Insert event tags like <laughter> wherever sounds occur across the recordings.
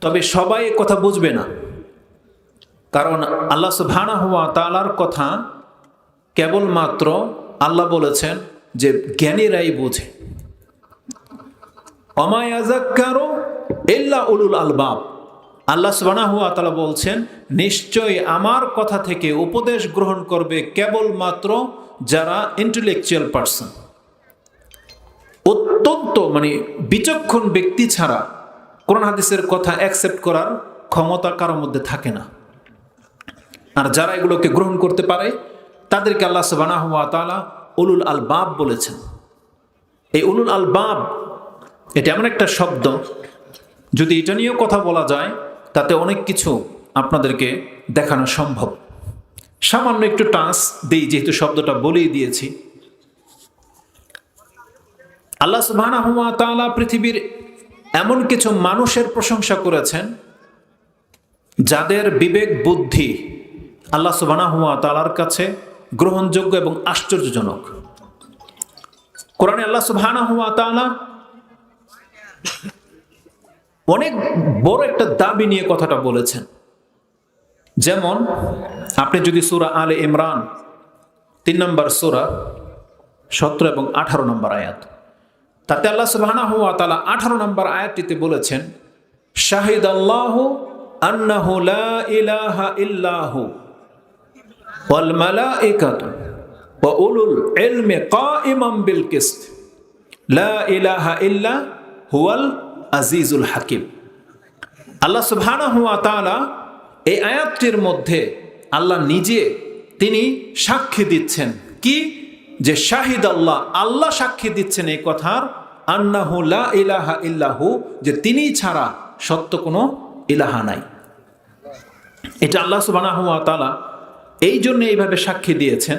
তবে সবাই কথা বুঝবে না। কারণ আল্লাহ সুবহানা হুয়া তালার কথা কেবলমাত্র আল্লাহ বলেছেন যে জ্ঞানীরাই বোঝে। অমায়াজাক্কারো এল্লা উলুল আলবাব। আল্লাহ সুবানাহু তালা বলছেন, নিশ্চয়ই আমার কথা থেকে উপদেশ গ্রহণ করবে কেবলমাত্র যারা ইন্টেলেকচুয়াল পার্সন অত্যন্ত মানে বিচক্ষণ ব্যক্তি ছাড়া কোরআন হাদিসের কথা অ্যাকসেপ্ট করার ক্ষমতা কারোর মধ্যে থাকে না। আর যারা এগুলোকে গ্রহণ করতে পারে, তাদেরকে আল্লাহ সুবানাহু তালা উলুল আল বাব বলেছেন। এই উলুল আল বাব এটা এমন একটা শব্দ, যদি এটা নিয়েও কথা বলা যায়, তাতে অনেক কিছু আপনাদেরকে দেখানো সম্ভব। সামান্য একটু টাস দেই, যেহেতু শব্দটা বলেই দিয়েছি। আল্লাহ সুবাহ পৃথিবীর এমন কিছু মানুষের প্রশংসা করেছেন যাদের বিবেক, বুদ্ধি আল্লাহ সুবাহ তালার কাছে গ্রহণযোগ্য এবং আশ্চর্যজনক। কোরআনে আল্লাহ সুবাহ তাআলা অনেক বড় একটা দাবি নিয়ে কথাটা বলেছেন। যেমন, আপনি যদি সুরা আলে ইমরান তিন নম্বর সুরা সতেরো এবং আঠারো নম্বর আয়াত তাতে আল্লাহ সুবাহানা হুয়া তালা আঠারো নম্বর আয়াতটিতে বলেছেন শাহিদ আল্লাহ আন্নাহু লা ইলাহা ইল্লাহু ওয়াল মালাইকাতু ওয়া উলুল ইলমি কাইমাম বিল কিসত। লা ইলাহা ইল্লা হুয়াল আজিজুল হাকিম। আল্লাহ সুবহানা হুয়া তাআলা এই আয়াতটির মধ্যে আল্লাহ নিজে তিনি সাক্ষী দিচ্ছেন। কি? যে শাহিদ আল্লাহ আল্লাহ সাক্ষী দিচ্ছেন এই কথার আন্নাহু লা ইলাহা ইল্লাহু, যে তিনি ছাড়া সত্য কোনো ইলাহা নাই। এটা আল্লাহ সুবানা তালা এই জন্য এইভাবে সাক্ষী দিয়েছেন।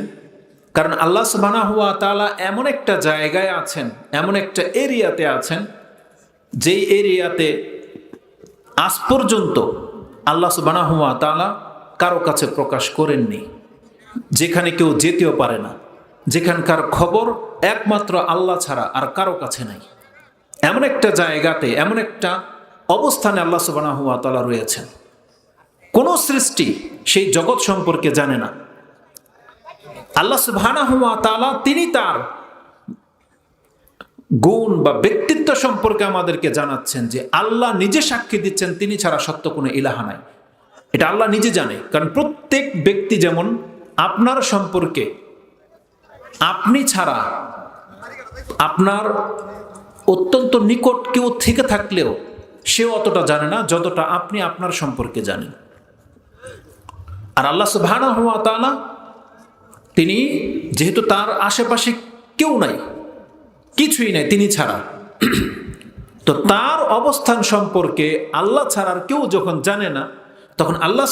কারণ আল্লাহ সুবানা হুয়া তালা এমন একটা জায়গায় আছেন, এমন একটা এরিয়াতে আছেন, যেই এরিয়াতে আজ পর্যন্ত আল্লাহ সুবানা হুয়া তালা কারও কাছে প্রকাশ করেননি, যেখানে কেউ যেতেও পারে না। যেখানকার খবর একমাত্র আল্লাহ ছাড়া আর কারও কাছে নাই। এমন একটা জায়গাতে, এমন একটা অবস্থানে আল্লাহ সুবানা হুয়া তালা রয়েছেন। কোনো সৃষ্টি সেই জগৎ সম্পর্কে জানে না। আল্লাহ সুবহানা হুয়া তালা তিনি তার গুণ বা ব্যক্তিত্ব সম্পর্কে আমাদেরকে জানাচ্ছেন যে আল্লাহ নিজে সাক্ষী দিচ্ছেন, তিনি ছাড়া সত্য কোনো ইলাহা নাই। এটা আল্লাহ নিজে জানে। কারণ প্রত্যেক ব্যক্তি যেমন আপনার সম্পর্কে আপনি ছাড়া আপনার অত্যন্ত নিকট কেউ থেকে থাকলেও সে অতটা জানে না যতটা আপনি আপনার সম্পর্কে জানেন। আর আল্লাহ সুবহানা হুয়া তাআলা তিনি যেহেতু তার আশেপাশে কেউ নাই, কিছুই নাই, তিনি ছাড়া। তো তার অবস্থান সম্পর্কে আল্লাহ ছাড়ার কেউ যখন জানে না, তখন আল্লাহ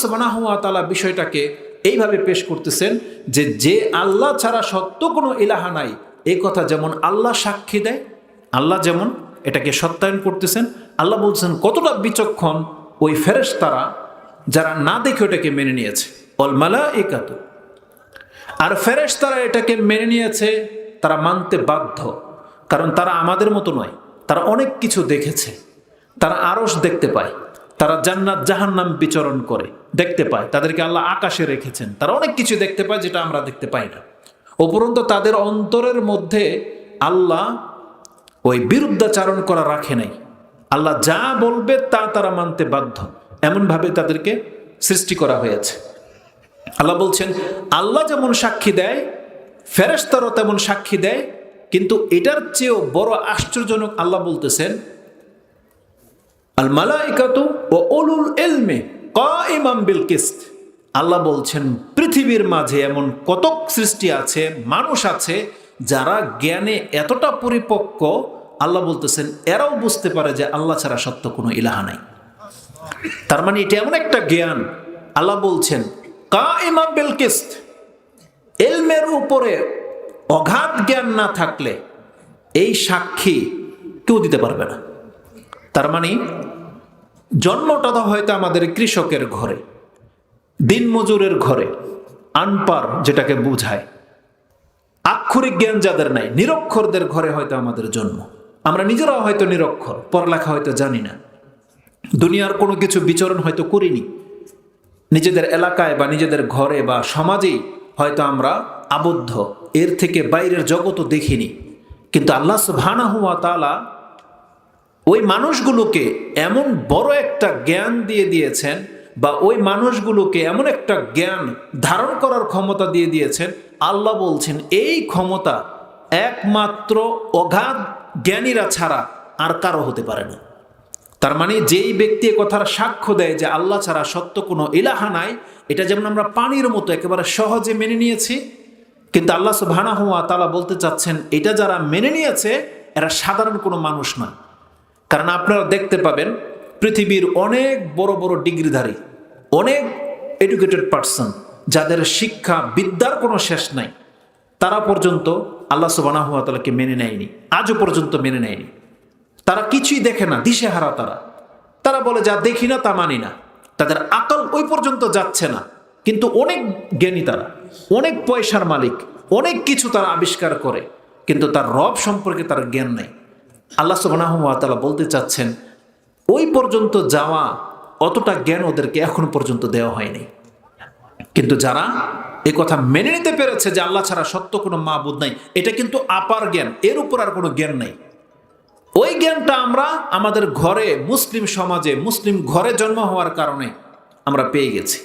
তাআলা বিষয়টাকে এইভাবে পেশ করতেছেন যে যে আল্লাহ ছাড়া সত্য কোনো ইলাহা নাই। এই কথা যেমন আল্লাহ সাক্ষী দেয়, আল্লাহ যেমন এটাকে সত্যায়ন করতেছেন, আল্লাহ বলছেন, কতটা বিচক্ষণ ওই ফেরেশ তারা যারা না দেখে ওটাকে মেনে নিয়েছে। অলমালা একাত আর ফেরেশ তারা এটাকে মেনে নিয়েছে, তারা মানতে বাধ্য। কারণ তারা আমাদের মতো নয়, তারা অনেক কিছু দেখেছে, তারা আরস দেখতে পায়। তারা জান্নাত জাহান্নাম বিচরণ করে, দেখতে পায়। তাদেরকে আল্লাহ আকাশে রেখেছেন। তারা অনেক কিছু দেখতে পায় যেটা আমরা দেখতে পাই না। উপরন্ত তাদের অন্তরের মধ্যে আল্লাহ ওই বিরুদ্ধাচারণ করা রাখে নাই। আল্লাহ যা বলবে তা তারা মানতে বাধ্য। এমনভাবে তাদেরকে সৃষ্টি করা হয়েছে। আল্লাহ বলছেন, আল্লাহ যেমন সাক্ষী দেয় ফেরেস্তারও তেমন সাক্ষী দেয়, কিন্তু এটার চেয়েও বড় আশ্চর্যজনক আল্লাহ বলতেছেন আল মালাইকাতু ও উলুল এলমে কাইমাম বিল কিস্ত আল্লাহ বলছেন, পৃথিবীর মাঝে এমন কতক সৃষ্টি আছে, মানুষ আছে, যারা জ্ঞানে এতটা পরিপক্ক, আল্লাহ বলতেছেন, এরাও বুঝতে পারে যে আল্লাহ ছাড়া সত্য কোনো ইলাহা নাই। তার মানে এটা এমন একটা জ্ঞান। আল্লাহ বলছেন কা ইমাম বিল কিস্ত এলমের উপরে অগাধ জ্ঞান না থাকলে এই সাক্ষী কেউ দিতে পারবে না। তার মানে জন্মটা তো হয়তো আমাদের কৃষকের ঘরে, দিনমজুরের ঘরে, আনপার যেটাকে বুঝায়। আক্ষরিক জ্ঞান যাদের নাই, নিরক্ষরদের ঘরে হয়তো আমাদের জন্ম। আমরা নিজেরাও হয়তো নিরক্ষর, পড়ালেখা হয়তো জানি না। দুনিয়ার কোনো কিছু বিচরণ হয়তো করিনি। নিজেদের এলাকায় বা নিজেদের ঘরে বা সমাজেই হয়তো আমরা আবদ্ধ, এর থেকে বাইরের জগৎও দেখিনি। কিন্তু আল্লাহ সুবহানাহু ওয়া তাআলা ওই মানুষগুলোকে এমন বড় একটা জ্ঞান দিয়ে দিয়েছেন বা ওই মানুষগুলোকে এমন একটা জ্ঞান ধারণ করার ক্ষমতা দিয়ে দিয়েছেন, আল্লাহ বলছেন, এই ক্ষমতা একমাত্র অগাধ জ্ঞানীরা ছাড়া আর কারও হতে পারে না। তার মানে যেই ব্যক্তি কথার সাক্ষ্য দেয় যে আল্লাহ ছাড়া সত্য কোনো এলাহা নাই, এটা যেমন আমরা পানির মতো একেবারে সহজে মেনে নিয়েছি, কিন্তু আল্লাহ সুবহানাহু হুয়া তালা বলতে চাচ্ছেন, এটা যারা মেনে নিয়েছে, এরা সাধারণ কোনো মানুষ নয়। কারণ আপনারা দেখতে পাবেন পৃথিবীর অনেক বড় বড় ডিগ্রিধারী, অনেক এডুকেটেড পার্সন যাদের শিক্ষা বিদ্যার কোনো শেষ নাই। তারা পর্যন্ত আল্লাহ সুবানাহাতালাকে মেনে নেয়নি, আজও পর্যন্ত মেনে নেয়নি। তারা কিছুই দেখে না, দিশেহারা তারা। তারা বলে, যা দেখি না, তা মানি না। তাদের আকল ওই পর্যন্ত যাচ্ছে না। কিন্তু অনেক জ্ঞানী তারা, অনেক পয়সার মালিক, অনেক কিছু তারা আবিষ্কার করে, কিন্তু তার রব সম্পর্কে তার জ্ঞান নাই। আল্লাহ সুবাহ বলতে চাচ্ছেন, ওই পর্যন্ত যাওয়া অতটা জ্ঞান ওদেরকে এখন পর্যন্ত দেওয়া হয়নি। কিন্তু যারা এই কথা মেনে নিতে পেরেছে যে আল্লাহ ছাড়া সত্য কোনো মাবুদ নাই, এটা কিন্তু আপার জ্ঞান, এর উপর আর কোনো জ্ঞান নাই। ওই জ্ঞানটা আমরা আমাদের ঘরে, মুসলিম সমাজে, মুসলিম ঘরে জন্ম হওয়ার কারণে আমরা পেয়ে গেছি।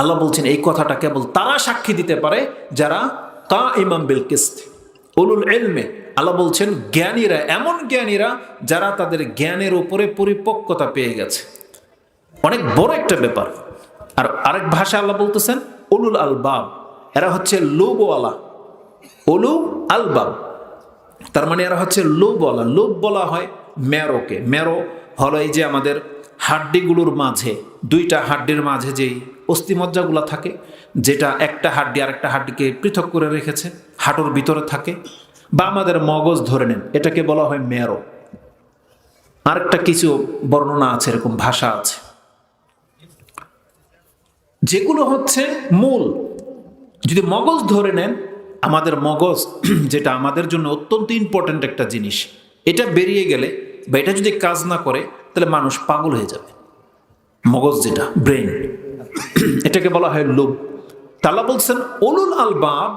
আল্লাহ বলছেন, এই কথাটা কেবল তারা সাক্ষী দিতে পারে যারা কা ইমাম বিল কিস্ত, উলুল এলমে আল্লাহ বলছেন, জ্ঞানীরা, এমন জ্ঞানীরা যারা তাদের জ্ঞানের উপরে পরিপক্কতা পেয়ে গেছে। অনেক বড় একটা ব্যাপার। আর আরেক ভাষা আল্লাহ বলতেছেন, উলুল আলবাব। এরা হচ্ছে লোবওয়ালা। উলু আলবাব। তার মানে এরা হচ্ছে বলা লোভ বলা হয় ম্যারোকে। ম্যারো হলো এই যে আমাদের হাড্ডিগুলোর মাঝে, দুইটা হাড্ডির মাঝে যেই অস্থিমজ্জাগুলো থাকে, যেটা একটা হাড্ডি আর একটা হাড্ডিকে পৃথক করে রেখেছে, হাঁটুর ভিতরে থাকে। বা আমাদের মগজ ধরে নেন, এটাকে বলা হয় ম্যারো আরেকটা কিছু বর্ণনা আছে, এরকম ভাষা আছে। যেগুলো হচ্ছে মূল। যদি মগজ ধরে নেন, আমাদের মগজ <clears throat> যেটা আমাদের জন্য অত্যন্ত ইম্পর্ট্যান্ট একটা জিনিস, এটা বেরিয়ে গেলে বা এটা যদি কাজ না করে, তাহলে মানুষ পাগল হয়ে যাবে। মগজ যেটা ব্রেন <clears throat> এটাকে বলা হয় লোভ তালা বলছেন অলুল আলবাব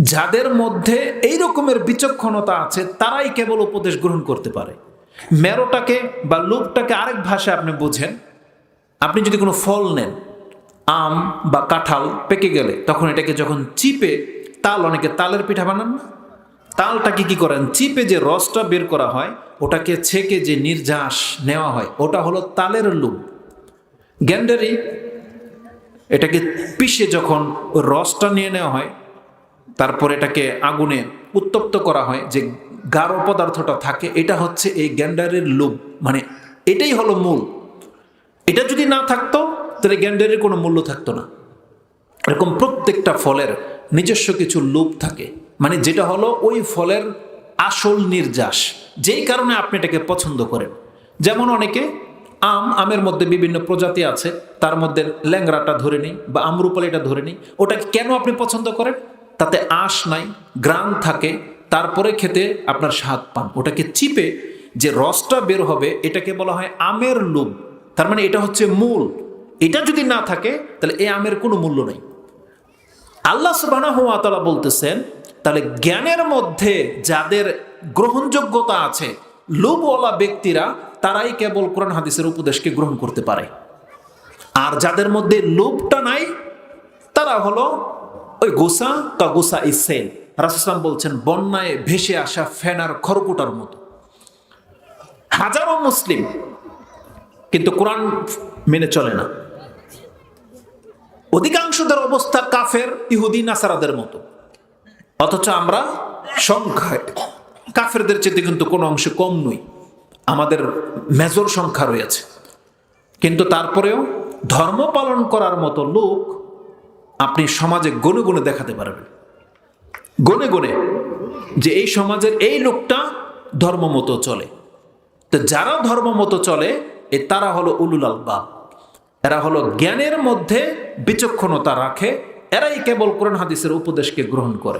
যাদের মধ্যে এই রকমের বিচক্ষণতা আছে, তারাই কেবল উপদেশ গ্রহণ করতে পারে। মেরোটাকে বা লোভটাকে আরেক ভাষায় আপনি বোঝেন। আপনি যদি কোনো ফল নেন, আম বা কাঁঠাল পেকে গেলে, তখন এটাকে যখন চিপে, তাল, অনেকে তালের পিঠা বানান না? তালটাকে কি করেন? চিপে যে রসটা বের করা হয়, ওটাকে ছেকে যে নির্যাস নেওয়া হয়, ওটা হলো তালের লুম গ্যান্ডারি এটাকে পিষে যখন রসটা নিয়ে নেওয়া হয় তারপর এটাকে আগুনে উত্তপ্ত করা হয়, যে গাঢ় পদার্থটা থাকে, এটা হচ্ছে এই গ্যান্ডারের লোভ। মানে এটাই হলো মূল। এটা যদি না থাকতো, তাহলে গ্যান্ডারের কোনো মূল্য থাকতো না। এরকম প্রত্যেকটা ফলের নিজস্ব কিছু লোভ থাকে। মানে যেটা হলো ওই ফলের আসল নির্যাস। যেই কারণে আপনি এটাকে পছন্দ করেন। যেমন অনেকে, আম, আমের মধ্যে বিভিন্ন প্রজাতি আছে, তার মধ্যে ল্যাংরাটা ধরে নিই বা আমরুপালিটা ধরে নিই। ওটাকে কেন আপনি পছন্দ করেন? তাতে আঁশ নাই গ্রান থাকে, তারপরে খেতে আপনার স্বাদ পান। ওটাকে চিপে যে রসটা বের হবে, এটাকে বলা হয় আমের লোভ তার মানে এটা হচ্ছে মূল। এটা যদি না থাকে, তাহলে এই আমের কোনো মূল্য নেই। আল্লাহ সুবানা হুয়া তালা বলতেছেন, তাহলে জ্ঞানের মধ্যে যাদের গ্রহণযোগ্যতা আছে, লোভওয়ালা ব্যক্তিরা, তারাই কেবল কোরআন হাদিসের উপদেশকে গ্রহণ করতে পারে। আর যাদের মধ্যে লোভটা নাই, তারা হলো ওই গোসা তা গোসা ইসেল রাসুসলাম বলছেন, বন্যায় ভেসে আসা ফেনার খড়কুটার মতো। হাজারো মুসলিম, কিন্তু কোরআন মেনে চলে না। অধিকাংশদের অবস্থা কাফের, ইহুদি, নাসারাদের মতো। অথচ আমরা সংখ্যায়, কাফেরদের চেয়ে কিন্তু কোনো অংশে কম নই। আমাদের মেজর সংখ্যা রয়েছে। কিন্তু তারপরেও ধর্ম পালন করার মতো লোক আপনি সমাজে গনে গনে দেখাতে পারবেন। গনে গনে যে এই সমাজের এই লোকটা ধর্ম মতো চলে। তো যারা ধর্ম মতো চলে, এ তারা হলো উলুল আলবাব। এরা হলো জ্ঞানের মধ্যে বিচক্ষণতা রাখে। এরাই কেবল কোরআন হাদিসের উপদেশকে গ্রহণ করে।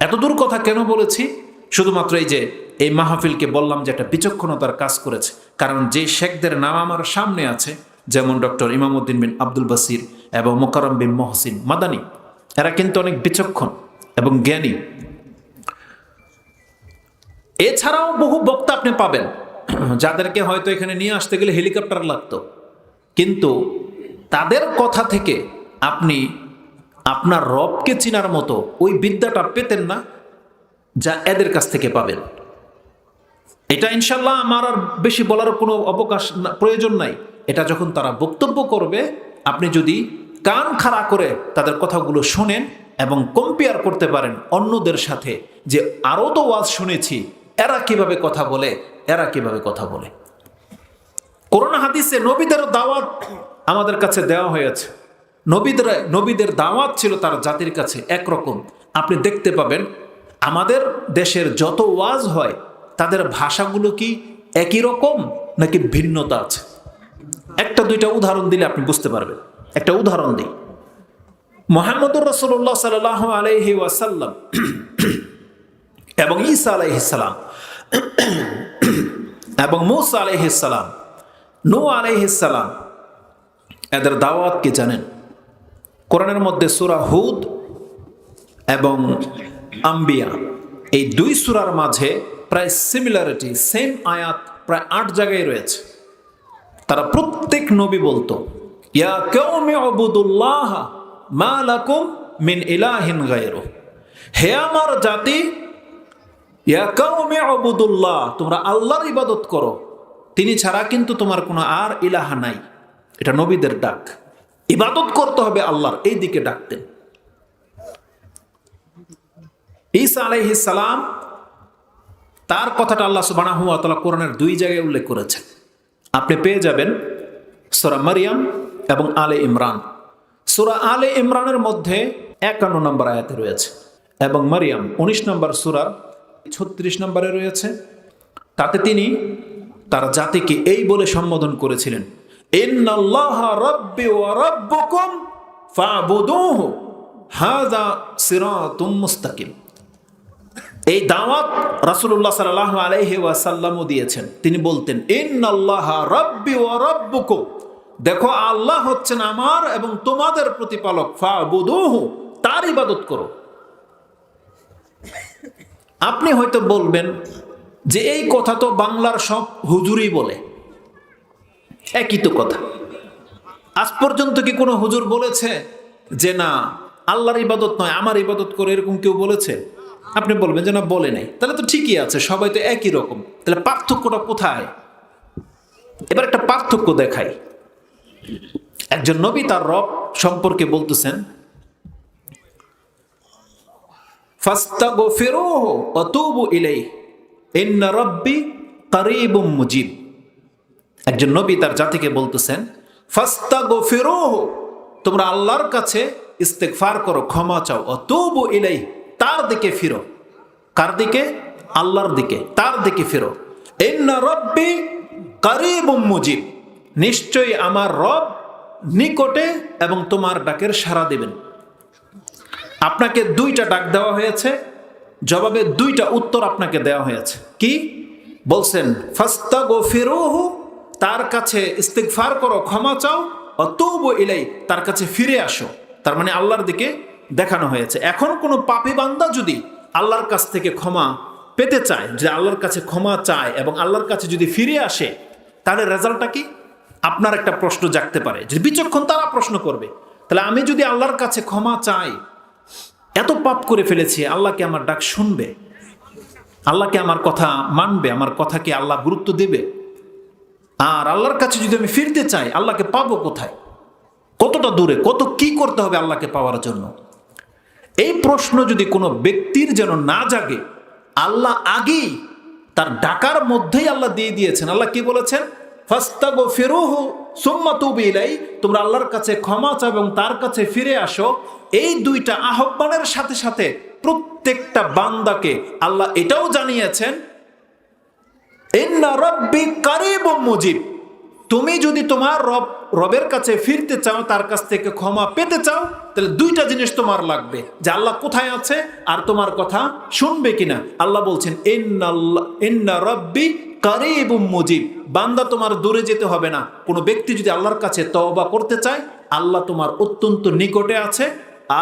এত দূর কথা কেন বলেছি? শুধুমাত্র এই যে, এই মাহফিলকে বললাম যে একটা বিচক্ষণতার কাজ করেছে। কারণ যে শেখদের নাম আমার সামনে আছে যেমন ডক্টর ইমামউদ্দিন বিন আব্দুল বাসির এবং মোকারম বিন মহসিন মাদানি। এরা কিন্তু অনেক বিচক্ষণ এবং জ্ঞানী। এছাড়াও বহু বক্তা আপনি পাবেন, যাদেরকে হয়তো এখানে নিয়ে আসতে গেলে হেলিকপ্টার লাগতো। কিন্তু তাদের কথা থেকে আপনি আপনার রবকে চিনার মতো ওই বিদ্যাটা পেতেন না, যা এদের কাছ থেকে পাবেন। এটা ইনশাল্লাহ আমার আর বেশি বলার কোনো অবকাশ প্রয়োজন নাই। এটা যখন তারা বক্তব্য করবে, আপনি যদি কান খাড়া করে তাদের কথাগুলো শোনেন এবং কম্পেয়ার করতে পারেন অন্যদের সাথে যে আরও তো ওয়াজ শুনেছি, এরা কীভাবে কথা বলে, এরা কীভাবে কথা বলে। করোনা হাদিসে নবীদের দাওয়াত আমাদের কাছে দেওয়া হয়েছে। নবীদের নবীদের দাওয়াত ছিল তার জাতির কাছে একরকম। আপনি দেখতে পাবেন, আমাদের দেশের যত ওয়াজ হয়, তাদের ভাষাগুলো কি একই রকম নাকি ভিন্নতা আছে? একটা, দুইটা উদাহরণ দিলে আপনি বুঝতে পারবেন। একটা উদাহরণ দিই। মোহাম্মদুর রসুল্লাহ সাল আলহি ওয়াসাল্লাম এবং ঈসা আলাইহিসাল্লাম এবং মুসা আলাইহিসালাম নু আলাইহিসালাম এদের দাওয়াত কি জানেন? কোরআনের মধ্যে সুরা হুদ এবং আম্বিয়া, এই দুই সুরার মাঝে প্রায় সিমিলারিটি সেম আয়াত, প্রায় আট জায়গায় রয়েছে। তারা প্রত্যেক নবী বলতো, ইয়া কওমি উবুদুল্লাহ মা লাকুম মিন ইলাহিন গায়রু হে আমার জাতি, ইয়া কওমি উবুদুল্লাহ, তোমরা আল্লাহর ইবাদত করো। তিনি ছাড়া কিন্তু তোমার কোনো আর ইলাহা নাই। এটা নবীদের ডাক। ইবাদত করতে হবে আল্লাহর, এই দিকে ডাকতেন ঈসা আলাইহিস সালাম, তার কথাটা আল্লাহ সুবহানাহু ওয়া তাআলা কোরআনের দুই জায়গায় উল্লেখ করেছেন। আপনি পেয়ে যাবেন সূরা মারিয়াম এবং আলে ইমরান। সূরা আলে ইমরানের মধ্যে একান্ন নম্বর আয়াতে রয়েছে এবং মারিয়াম উনিশ নম্বর সূরা ছত্রিশ নম্বরে রয়েছে। তাতে তিনি তার জাতিকে এই বলে সম্বোধন করেছিলেন মুস্তাকিম। এই দাওয়াত রাসূলুল্লাহ সাল্লাল্লাহু আলাইহি ওয়াসাল্লামও দিয়েছেন। তিনি বলতেন, ইন্নাল্লাহা রাব্বি ওয়া রাব্বুকুম দেখো, আল্লাহ হচ্ছেন আমার এবং তোমাদের প্রতিপালক। ফা ফাবুদুহু, তার ইবাদত করো। আপনি হয়তো বলবেন যে এই কথা তো বাংলার সব হুজুরই বলে। একই তো কথা। আজ পর্যন্ত কি কোনো হুজুর বলেছে যে, না, আল্লাহর ইবাদত নয়, আমার ইবাদত করে? এরকম কেউ বলেছে? আপনি বলবেন যে না, বলে নাই। তাহলে তো ঠিকই আছে, সবাই তো একই রকম। তাহলে পার্থক্যটা কোথায়? এবার একটা পার্থক্য দেখাই। একজন নবী তার রব সম্পর্কে বলতেছেন মুজিব। একজন নবী তার জাতিকে বলতেছেন তোমরা আল্লাহর কাছে ইস্তেগফার করো, ক্ষমা চাও। ও তুবু ইলাইহি তার দিকে ফিরো। কার দিকে? আল্লাহর দিকে। তার দিকে ফিরো। ইন্না রাব্বি কারীবুম মুজিব। নিশ্চয়ই আমার রব নিকটে এবং তোমার ডাকের সাড়া দেবেন। আপনাকে দুইটা ডাক দেওয়া হয়েছে। জবাবে দুইটা উত্তর আপনাকে দেওয়া হয়েছে। কি? বলছেন ফাস্তা তার কাছে ইস্তিগফার করো, ক্ষমা চাও, অতৌব ইলাই তার কাছে ফিরে আসো। তার মানে আল্লাহর দিকে দেখানো হয়েছে। এখন কোনো পাপি বান্দা যদি আল্লাহর কাছ থেকে ক্ষমা পেতে চায় যে আল্লাহর কাছে ক্ষমা চায় এবং আল্লাহর কাছে যদি ফিরে আসে, তাহলে রেজাল্টটা কি? আপনার একটা প্রশ্ন জাগতে পারে। যে বিচক্ষণ তারা প্রশ্ন করবে, তাহলে আমি যদি আল্লাহর কাছে ক্ষমা চাই, এত পাপ করে ফেলেছি আল্লাহকে আমার ডাক শুনবে? আল্লাহকে আমার কথা মানবে? আমার কথাকে আল্লাহ গুরুত্ব দেবে? আর আল্লাহর কাছে যদি আমি ফিরতে চাই, আল্লাহকে পাবো কোথায়? কতটা দূরে, কত কি করতে হবে আল্লাহকে পাওয়ার জন্য? এই প্রশ্ন যদি কোনো ব্যক্তির যেন না জাগে, আল্লাহ আগেই তার ডাকার মধ্যেই আল্লাহ দিয়ে দিয়েছেন। আল্লাহ কি বলেছেন? ফাস্তাগো ফেরোহু সুম্মা তুবি তোমরা আল্লাহর কাছে ক্ষমা চাও এবং তার কাছে ফিরে আসো। এই দুইটা আহ্বানের সাথে সাথে প্রত্যেকটা বান্দাকে আল্লাহ এটাও জানিয়েছেন, ইন্না রব্বি কারিব মুজিব। তুমি যদি তোমার রব রবের কাছে ফিরতে চাও, তার কাছ থেকে ক্ষমা পেতে চাও, তাহলে দুইটা জিনিস তোমার লাগবে। যে আল্লাহ কোথায় আছে আর তোমার কথা শুনবে কিনা। আল্লাহ বলছেন ইন্না রব্বি কারিব মুজিব। বান্দা তোমার দূরে যেতে হবে না। কোনো ব্যক্তি যদি আল্লাহর কাছে তওবা করতে চায়, আল্লাহ তোমার অত্যন্ত নিকটে আছে।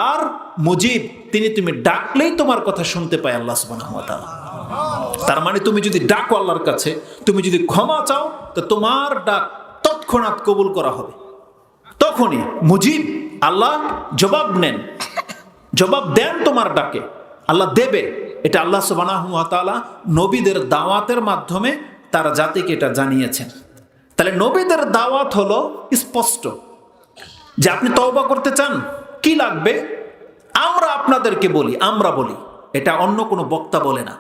আর মুজিব, তিনি তুমি ডাকলেই তোমার কথা শুনতে পায় আল্লাহ সুবহানাহু ওয়া তার মানে তুমি যদি ডাকো আল্লাহর কাছে, তুমি যদি ক্ষমা চাও, তো তোমার ডাক তৎক্ষণাৎ কবুল করা হবে। তখনই মুজিব, আল্লাহ জবাব নেন। জবাব দেন তোমার ডাকে। আল্লাহ দেবে। এটা আল্লাহ তাআলা নবীদের দাওয়াতের মাধ্যমে তারা জাতিকে এটা জানিয়েছেন। তাহলে নবীদের দাওয়াত হলো স্পষ্ট। যে আপনি তওবা করতে চান, কি লাগবে? আমরা আপনাদেরকে বলি, আমরা বলি। এটা অন্য কোনো বক্তা বলে না।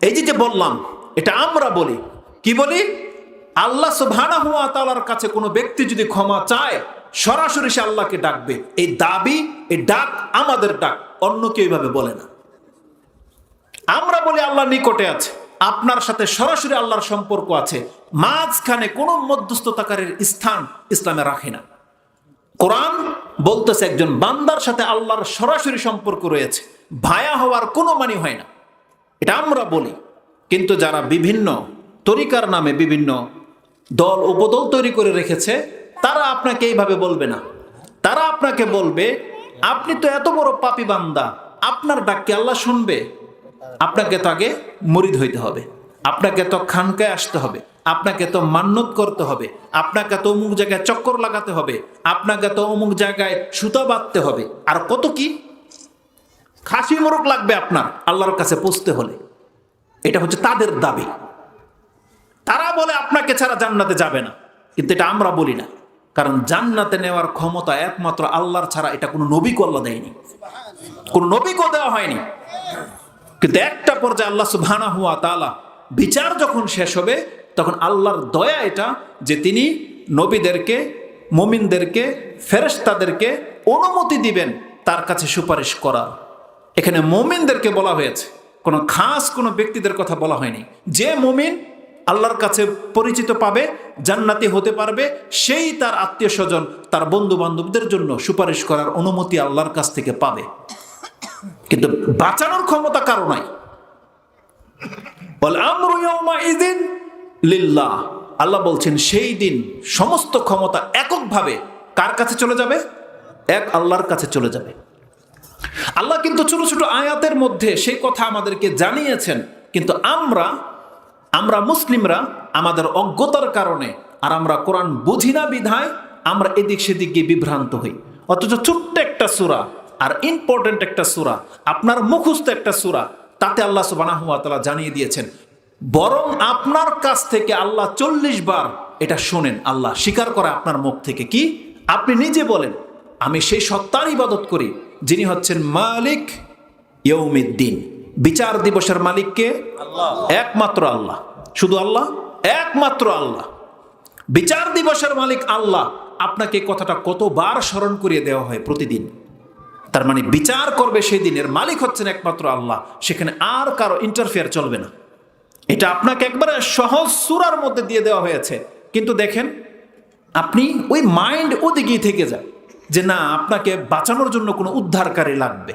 এই যে বললাম, এটা আমরা বলি। কি বলি? আল্লাহ সুবহানাহু ওয়া তালার কাছে কোনো ব্যক্তি যদি ক্ষমা চায়, সরাসরি সে আল্লাহকে ডাকবে। এই দাবি, এই ডাক আমাদের ডাক, অন্য কেউ এইভাবে বলে না। আমরা বলি আল্লাহ নিকটে আছে, আপনার সাথে সরাসরি আল্লাহর সম্পর্ক আছে, মাঝখানে কোনো মধ্যস্থতাকারীর স্থান ইসলামে রাখে না। কোরআন বলতেছে একজন বান্দার সাথে আল্লাহর সরাসরি সম্পর্ক রয়েছে, ভায়া হওয়ার কোনো মানে হয় না। এটা আমরা বলি। কিন্তু যারা বিভিন্ন তরিকার নামে বিভিন্ন দল উপদল তৈরি করে রেখেছে, তারা আপনাকে এইভাবে বলবে না। তারা আপনাকে বলবে, আপনি তো এত বড় পাপি বান্দা, আপনার ডাককে আল্লাহ শুনবে। আপনাকে তো আগে মরিদ হইতে হবে, আপনাকে তো খানকায় আসতে হবে, আপনাকে তো মান্যত করতে হবে, আপনাকে তো অমুক জায়গায় চক্কর লাগাতে হবে, আপনাকে তো অমুক জায়গায় সুতা বাঁধতে হবে। আর কত কি? খাসি মোরগ লাগবে আপনার, আল্লাহর কাছে পৌঁছতে হলে। এটা হচ্ছে তাদের দাবি। তারা বলে, আপনাকে ছাড়া জান্নাতে যাবে না। কিন্তু এটা আমরা বলি না। কারণ জান্নাতে নেওয়ার ক্ষমতা একমাত্র আল্লাহর ছাড়া এটা কোনো নবীকে আল্লাহ দেয়নি। কোনো নবীকেও দেওয়া হয়নি। কিন্তু একটা পর্যায়ে আল্লাহ সুবহানা হুয়া তালা বিচার যখন শেষ হবে, তখন আল্লাহর দয়া এটা যে তিনি নবীদেরকে, মমিনদেরকে, ফেরেশতাদেরকে অনুমতি দিবেন, তার কাছে সুপারিশ করার। এখানে মমিনদেরকে বলা হয়েছে। কোনো খাস কোনো ব্যক্তিদের কথা বলা হয়নি। যে মমিন আল্লাহর কাছে পরিচিত পাবে, জান্নাতি হতে পারবে, সেই তার আত্মীয় স্বজন, তার বন্ধু বান্ধবদের জন্য সুপারিশ করার অনুমতি আল্লাহর কাছ থেকে পাবে। কিন্তু বাঁচানোর ক্ষমতা কারও নাই। লিল্লাহ। আল্লাহ বলছেন, সেই দিন সমস্ত ক্ষমতা এককভাবে কার কাছে চলে যাবে? এক আল্লাহর কাছে চলে যাবে। আল্লাহ কিন্তু ছোট ছোট আয়াতের মধ্যে সেই কথা আমাদেরকে জানিয়েছেন, কিন্তু আমরা আমরা মুসলিমরা আমাদের অজ্ঞতার কারণে আর আমরা কোরআন বুঝি না বিধায় আমরা এদিক সেদিক গিয়ে বিভ্রান্ত হই। অথচ ছোট্ট একটা সুরা আর ইম্পর্টেন্ট একটা সুরা, আপনার মুখস্থ একটা সুরা, তাতে আল্লাহ সুবানাহু তাআলা জানিয়ে দিয়েছেন, বরং আপনার কাছ থেকে আল্লাহ চল্লিশ বার এটা শোনেন, আল্লাহ স্বীকার করে আপনার মুখ থেকে। কি? আপনি নিজে বলেন, আমি সেই সত্তার ইবাদত করি, যিনি হচ্ছেন মালিক ইয়ৌমিদ্দিন বিচার দিবসের মালিককে একমাত্র আল্লাহ। শুধু আল্লাহ? একমাত্র আল্লাহ। বিচার দিবসের মালিক আল্লাহ। আপনাকে কথাটা কতবার স্মরণ করিয়ে দেওয়া হয় প্রতিদিন। তার মানে বিচার করবে সেই দিনের মালিক হচ্ছেন একমাত্র আল্লাহ। সেখানে আর কারও ইন্টারফেয়ার চলবে না। এটা আপনাকে একবারে সহজ সুরার মধ্যে দিয়ে দেওয়া হয়েছে। কিন্তু দেখেন, আপনি ওই মাইন্ড ওদিকেই থেকে যায় যে না, আপনাকে বাঁচানোর জন্য কোনো উদ্ধারকারী লাগবে।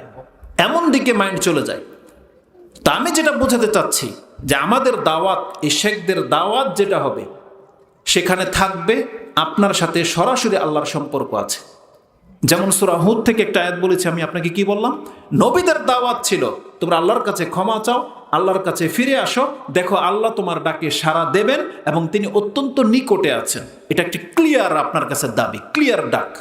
এমন দিকে মাইন্ড চলে যায়। তা আমি যেটা বোঝাতে চাচ্ছি যে আমাদের দাওয়াত এই শেখদের দাওয়াত যেটা হবে, সেখানে থাকবে, আপনার সাথে সরাসরি আল্লাহর সম্পর্ক আছে। যেমন সুরা হুদ থেকে একটা আয়াত বলেছি, আমি আপনাকে কি বললাম? নবীদের দাওয়াত ছিল, তোমরা আল্লাহর কাছে ক্ষমা চাও, আল্লাহর কাছে ফিরে আসো, দেখো আল্লাহ তোমার ডাকে সাড়া দেবেন এবং তিনি অত্যন্ত নিকটে আছেন। এটা একটি ক্লিয়ার আপনার কাছে দাবি ক্লিয়ার ডাক।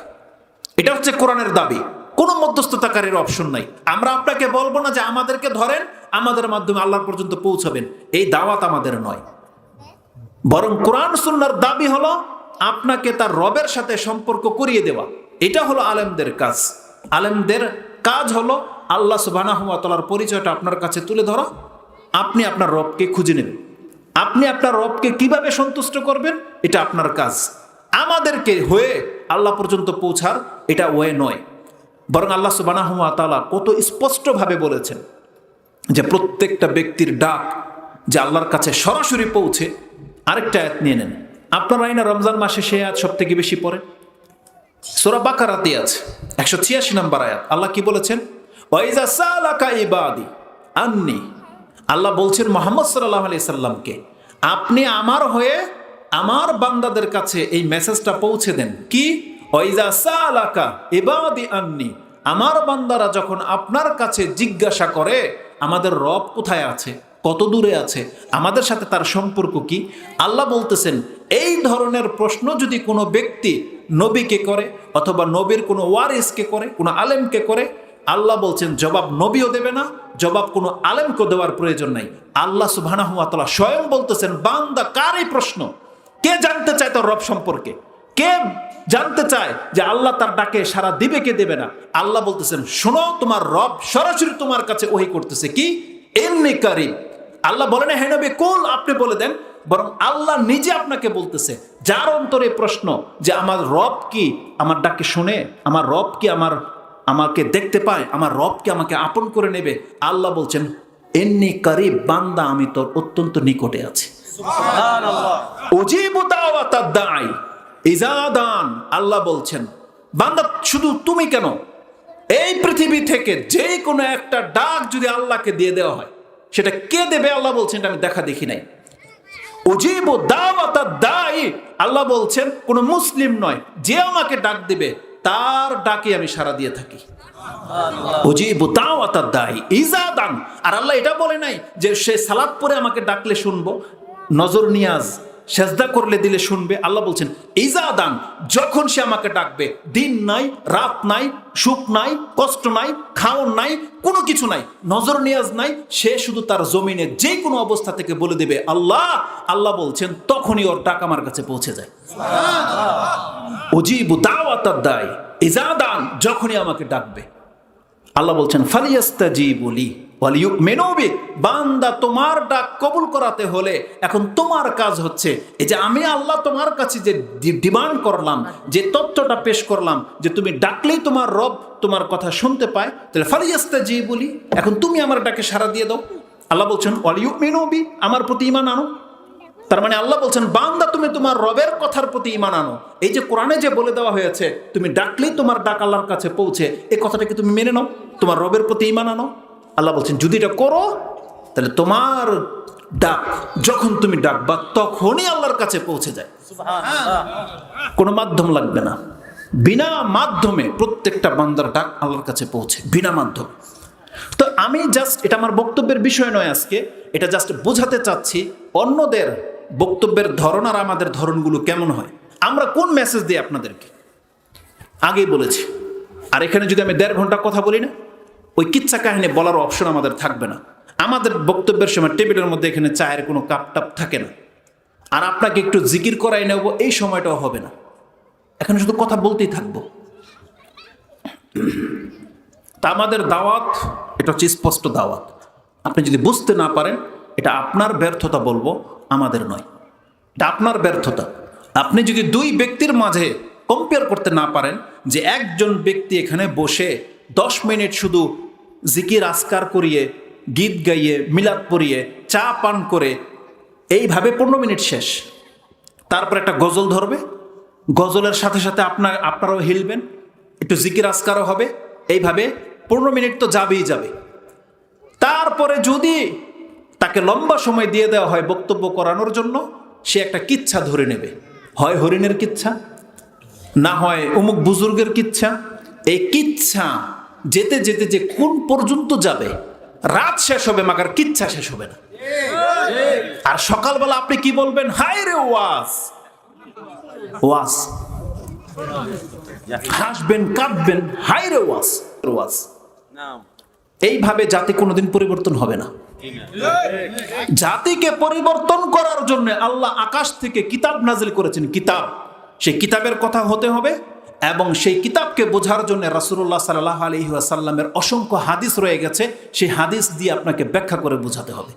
এটা হচ্ছে কোরআনের দাবি। কোনো মধ্যস্থতাকারীর অপশন নাই। আমরা আপনাকে বলব না যে আমাদেরকে ধরেন, আমাদের মাধ্যমে আল্লাহর পর্যন্ত পৌঁছাবেন। এই দাওয়াত আমাদের নয়। বরং কোরআন সুন্নার দাবি হলো আপনাকে তার রবের সাথে সম্পর্ক করিয়ে দেওয়া। এটা হলো আলেমদের কাজ। আলেমদের কাজ হলো আল্লাহ সুবানার পরিচয়টা আপনার কাছে তুলে ধরা। আপনি আপনার রবকে খুঁজে নেবেন। আপনি আপনার রবকে কীভাবে সন্তুষ্ট করবেন, এটা আপনার কাজ। আমাদেরকে হয়ে আল্লাহ পর্যন্ত পৌঁছার এটা ওয়ে নয়। বরং আল্লাহ সুবানাহুয়া তালা কত স্পষ্টভাবে বলেছেন যে প্রত্যেকটা ব্যক্তির ডাক যে আল্লাহর কাছে সরাসরি পৌঁছে, আরেকটা আয়াত নিয়ে নেন। আপনার না রমজান মাসে সে আয়াত সব থেকে বেশি পড়ে সোরা বাকারাতে আছে, একশো ছিয়াশি নাম্বার আয়াত। আল্লাহ কি বলেছেন? ওয়াইজা আন্নি, আল্লাহ বলছেন মোহাম্মদ সাল্লাহ আলি আপনি আমার হয়ে আমার বান্দাদের কাছে এই মেসেজটা পৌঁছে দেন। কি? আন্নি, আমার বান্দারা যখন আপনার কাছে জিজ্ঞাসা করে, আমাদের রব কোথায় আছে? কত দূরে আছে? আমাদের সাথে তার সম্পর্ক কি? আল্লাহ বলতেছেন, এই ধরনের প্রশ্ন যদি কোনো ব্যক্তি নবীকে করে অথবা নবীর কোনো ওয়ারিসকে করে, কোনো আলেমকে করে, আল্লাহ বলছেন, জবাব নবীও দেবে না, জবাব কোনো আলেমকে দেওয়ার প্রয়োজন নাই। আল্লাহ সুবহানাহু স্বয়ং বলতেছেন, বান্দা কার এই প্রশ্ন? কে জানতে চায় তোর রব সম্পর্কে? কে জানতে চায় যে আল্লাহ তার ডাকে সারা দিবে কে দেবে না। আল্লাহ বলতেছেন শোনো তোমার রব সরাসরি তোমার কাছে ওহি করতেছে কি? এমনি কারিম। আল্লাহ বলেন হ্যাঁ নবী কুল আপনি বলে দেন। বরং আল্লাহ নিজে আপনাকে বলতেছে যার অন্তরে প্রশ্ন যে আমার রব কি আমার ডাকে শুনে? আমার রব কি আমার আমাকে দেখতে পায়? আমার রব কি আমাকে আপন করে নেবে? আল্লাহ বলছেন এমনি কারিব বান্দা আমি তোর অত্যন্ত নিকটে আছি। অজীব দাওয়াতাদ দাই। ইজাদান, আল্লাহ বলছেন, বান্দা, শুধু তুমি কেন? এই পৃথিবী থেকে যে কোনো একটা ডাক যদি আল্লাহকে দিয়ে দেওয়া হয়, সেটা কে দেবে? আল্লাহ বলছেন আমি দেখা দেখি নাই। উজিব দাওয়াতা দাই আল্লাহ বলছেন, কোন মুসলিম নয়, যে আমাকে ডাক দিবে, তার ডাকে আমি সারা দিয়ে থাকি। দাই ইজাদান। আর আল্লাহ এটা বলে নাই যে সে সালাদ পরে আমাকে ডাকলে শুনব, নজর নিয়াজ সেজদা করলে দিলে শুনবে আল্লাহ বলছেন ইজাদান যখন সে আমাকে ডাকবে দিন নাই রাত নাই সুখ নাই কষ্ট নাই খাওন নাই কোনো কিছু নাই নজর নিয়াজ নাই সে শুধু তার জমিনে যে কোনো অবস্থা থেকে বলে দেবে আল্লাহ আল্লাহ বলছেন তখনই ওর ডাক আমার কাছে পৌঁছে যায়। অজিবু দাওয়াতার দায় ইজাদান যখনই আমাকে ডাকবে। আল্লাহ বলছেন ফালিয়াস্তাজি বলি মেনবিক বান্দা তোমার ডাক কবুল করাতে হলে এখন তোমার কাজ হচ্ছে এই যে আমি আল্লাহ তোমার কাছে যে ডিমান্ড করলাম, যে তথ্যটা পেশ করলাম, যে তুমি ডাকলেই তোমার রব তোমার কথা শুনতে পায়, তাহলে ফালিয়াস্তাজি বলি এখন তুমি আমার ডাকে সারা দিয়ে দাও। আল্লাহ বলছেন অলিউ মেনবি আমার প্রতি ইমান আনো। তার মানে আল্লাহ বলছেন, বান্দা তুমি তোমার রবের কথার প্রতি ইমান আনো। এই যে কোরআনে যে বলে দেওয়া হয়েছে, তুমি ডাকলেই তোমার ডাক আল্লাহর কাছে পৌঁছে এই কথাটাকে তুমি মেনে নাও, তোমার রবের প্রতি ইমান আনো। আল্লাহ বলছেন যদি এটা করো তাহলে তোমার ডাক যখন তুমি ডাকবা তখনই আল্লাহর কাছে পৌঁছে যায়। কোনো মাধ্যম লাগবে না। বিনা মাধ্যমে প্রত্যেকটা বান্দার ডাক আল্লাহর কাছে পৌঁছে বিনা মাধ্যমে। তো আমি জাস্ট এটা আমার বক্তব্যের বিষয় নয় আজকে এটা জাস্ট বোঝাতে চাচ্ছি অন্যদের বক্তব্যের ধরন আর আমাদের ধরনগুলো কেমন হয়। আমরা কোন মেসেজ দিই আপনাদেরকে? আগেই বলেছি। আর এখানে যদি আমি দেড় ঘণ্টা কথা বলি না ওই কিচ্ছা কাহিনী বলার অপশন আমাদের থাকবে না। আমাদের বক্তব্যের সময় টেবিলের মধ্যে এখানে চায়ের কোনো কাপ টাপ থাকে না। আর আপনাকে একটু জিকির করাই নেব, এই সময়টাও হবে না। এখানে শুধু কথা বলতেই থাকব। তা আমাদের দাওয়াত, এটা হচ্ছে স্পষ্ট দাওয়াত। আপনি যদি বুঝতে না পারেন, এটা আপনার ব্যর্থতা বলব, আমাদের নয়। এটা আপনার ব্যর্থতা। আপনি যদি দুই ব্যক্তির মাঝে কম্পেয়ার করতে না পারেন যে একজন ব্যক্তি এখানে বসে দশ মিনিট শুধু জিকির আসকার করিয়ে, গীত গাইয়ে, মিলাদ পরিয়ে চা পান করে, এইভাবে পনেরো মিনিট শেষ। তারপর একটা গজল ধরবে। গজলের সাথে সাথে আপনার, আপনারাও হিলবেন। একটু জিকির আসকারও হবে। এইভাবে পনেরো মিনিট তো যাবেই যাবে। তারপরে যদি তাকে লম্বা সময় দিয়ে দেওয়া হয় বক্তব্য করানোর জন্য, সে একটা কিচ্ছা ধরে নেবে। হয় হরিণের কিচ্ছা, না হয় অমুক বুজুর্গের কিচ্ছা। এই কিচ্ছা যেতে যেতে যে কোন পর্যন্ত যাবে, রাত শেষ হবে মাগার কিচ্ছা শেষ হবে না। আর সকালবেলা আপনি কি বলবেন? হাই রে ওয়াজ ওয়াজ হাসবেন, কাঁদবেন হাই রে ওয়াজ ওয়াজ এইভাবে জাতি কোনোদিন পরিবর্তন হবে না। জাতিকে পরিবর্তন করার জন্য আল্লাহ আকাশ থেকে কিতাব নাজিল করেছেন। কিতাব। সেই কিতাবের কথা হতে হবে। এবং সেই কিতাবকে বোঝার জন্য রাসুল্লাহ সাল্লাহ আলহি আসাল্লামের অসংখ্য হাদিস রয়ে গেছে। সেই হাদিস দিয়ে আপনাকে ব্যাখ্যা করে বোঝাতে হবে।